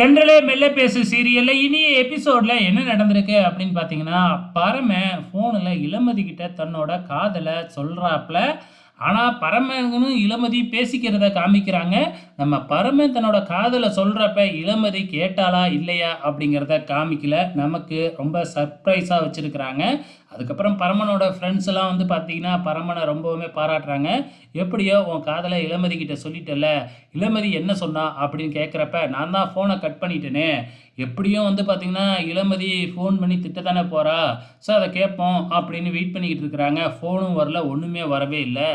தென்றலே மெல்ல பேசு சீரியலில் இனிய எபிசோடில் என்ன நடந்திருக்கு அப்படின்னு பார்த்தீங்கன்னா பரம ஃபோனில் இளமதி கிட்ட தன்னோட காதலை சொல்கிறாப்புல ஆனால் பரமனும் இளமதி பேசிக்கிறத காமிக்கிறாங்க. நம்ம பரமன் தன்னோட காதலை சொல்கிறப்ப இளமதி கேட்டாளா இல்லையா அப்படிங்கிறத காமிக்கல. நமக்கு ரொம்ப சர்ப்ரைஸாக வச்சுருக்கிறாங்க. அதுக்கப்புறம் பரமனோட ஃப்ரெண்ட்ஸ் எல்லாம் வந்து பார்த்தீங்கன்னா பரமனை ரொம்பவுமே பாராட்டுறாங்க. எப்படியோ உன் காதலை இளமதி கிட்ட சொல்லிட்டல இளமதி என்ன சொன்னா அப்படின்னு கேட்குறப்ப நான் தான் ஃபோனை கட் பண்ணிட்டேனே. எப்படியும் வந்து பார்த்தீங்கன்னா இளமதி ஃபோன் பண்ணி திட்டத்தானே போகிறா ஸோ அதை கேட்போம் அப்படின்னு வெயிட் பண்ணிக்கிட்டு இருக்கிறாங்க. ஃபோனும் வரல ஒன்றுமே வரவே இல்லை.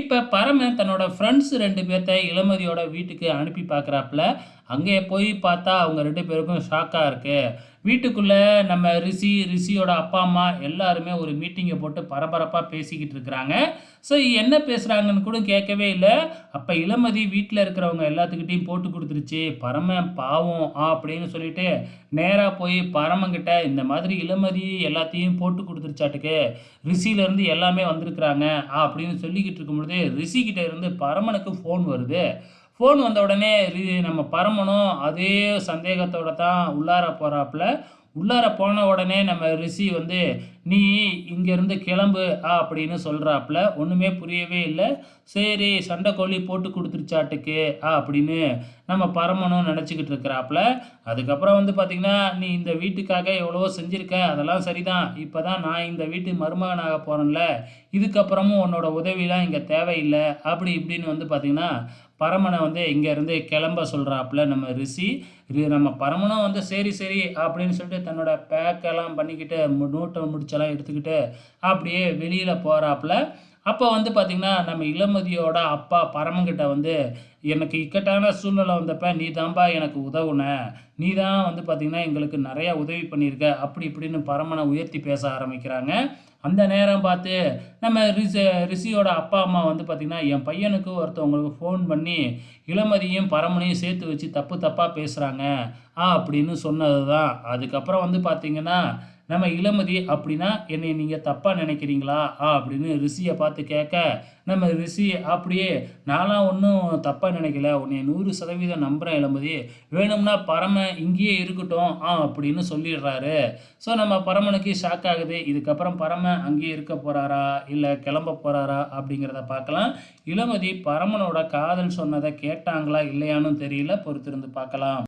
இப்போ பரமன் தன்னோட ஃப்ரெண்ட்ஸ் ரெண்டு பேர்த்த இளமதியோட வீட்டுக்கு அனுப்பி பார்க்குறாப்புல அங்கே போய் பார்த்தா அவங்க ரெண்டு பேருக்கும் ஷாக்காக இருக்குது வீட்டுக்குள்ளே நம்ம ரிஷி ரிஷியோட அப்பா அம்மா எல்லாருமே ஒரு மீட்டிங்கை போட்டு பரபரப்பாக பேசிக்கிட்டு இருக்கிறாங்க. ஸோ என்ன பேசுகிறாங்கன்னு கூட கேட்கவே இல்லை. அப்போ இளமதி வீட்டில் இருக்கிறவங்க எல்லாத்துக்கிட்டையும் போட்டு கொடுத்துருச்சு. பரம பாவம் அப்படின்னு சொல்லிட்டு நேராக போய் பரமங்கிட்ட இந்த மாதிரி இளமதி எல்லாத்தையும் போட்டு கொடுத்துருச்சாட்டுக்கு. ரிஷியிலேருந்து எல்லாமே வந்திருக்கிறாங்க. அப்படின்னு சொல்லிக்கிட்டு இருக்கும்பொழுது ரிஷிக்கிட்ட இருந்து பரமனுக்கு ஃபோன் வருது. ஃபோன் வந்த உடனே ரி- நம்ம பரமனும் அதே சந்தேகத்தோட தான் உள்ளார போகிறாப்புல உள்ளார போன உடனே நம்ம ரிஷி வந்து நீ இங்கேருந்து கிளம்பு ஆ அப்படின்னு சொல்கிறாப்புல ஒன்றுமே புரியவே இல்லை. சரி சண்டைக்கோழி போட்டு கொடுத்துருச்சாட்டுக்கு ஆ அப்படின்னு நம்ம பரமனும் நினச்சிக்கிட்டு இருக்கிறாப்புல அதுக்கப்புறம் வந்து பார்த்திங்கன்னா நீ இந்த வீட்டுக்காக எவ்வளவோ செஞ்சுருக்க அதெல்லாம் சரிதான். இப்போ தான் நான் இந்த வீட்டு மருமகனாக போகிறேன்ல இதுக்கப்புறமும் உன்னோட உதவிலாம் இங்கே தேவையில்லை. அப்படி இப்படின்னு வந்து பார்த்திங்கன்னா பரமனை வந்து இங்கேருந்து கிளம்ப சொல்கிறாப்புல நம்ம ரிஷி நம்ம பரமனும் வந்து சரி சரி அப்படின்னு சொல்லிட்டு தன்னோட பேக்கெல்லாம் பண்ணிக்கிட்டு நோட்டை முடிச்செல்லாம் எடுத்துக்கிட்டு அப்படியே வெளியில் போகிறாப்புல அப்போ வந்து பார்த்திங்கன்னா நம்ம இளமதியோட அப்பா பரமங்கிட்ட வந்து எனக்கு இக்கட்டான சூழ்நிலை வந்தப்ப நீ தான்பா எனக்கு உதவுன. நீ தான் வந்து பார்த்திங்கன்னா எங்களுக்கு நிறையா உதவி பண்ணியிருக்க. அப்படி இப்படின்னு பரமனை உயர்த்தி பேச ஆரம்பிக்கிறாங்க. அந்த நேரம் பார்த்து நம்ம ரிஷி ரிஷியோட அப்பா அம்மா வந்து பார்த்திங்கன்னா என் பையனுக்கு ஒருத்தவங்களுக்கு ஃபோன் பண்ணி இளமதியும் பரமனையும் சேர்த்து வச்சு தப்பு தப்பாக பேசுகிறாங்க ஆ அப்படின்னு சொன்னது தான் அதுக்கப்புறம் வந்து பார்த்திங்கன்னா நம்ம இளமதி அப்படின்னா என்னை நீங்கள் தப்பாக நினைக்கிறீங்களா? ஆ அப்படின்னு ரிஷியை பார்த்து கேட்க நம்ம ரிஷி அப்படியே நான்லாம் ஒன்றும் தப்பாக நினைக்கல. உன்னை நூறு சதவீதம் நம்புகிறேன் இளமதி. வேணும்னா பரம இங்கேயே இருக்கட்டும். ஆ அப்படின்னு சொல்லிடுறாரு. ஸோ நம்ம பரமனுக்கு ஷாக் ஆகுது. இதுக்கப்புறம் பரம அங்கேயே இருக்க போகிறாரா இல்லை கிளம்ப போகிறாரா அப்படிங்கிறத பார்க்கலாம். இளமதி பரமனோட காதல் சொன்னதை கேட்டாங்களா? இல்லையான்னு தெரியல. பொறுத்திருந்து பார்க்கலாம்.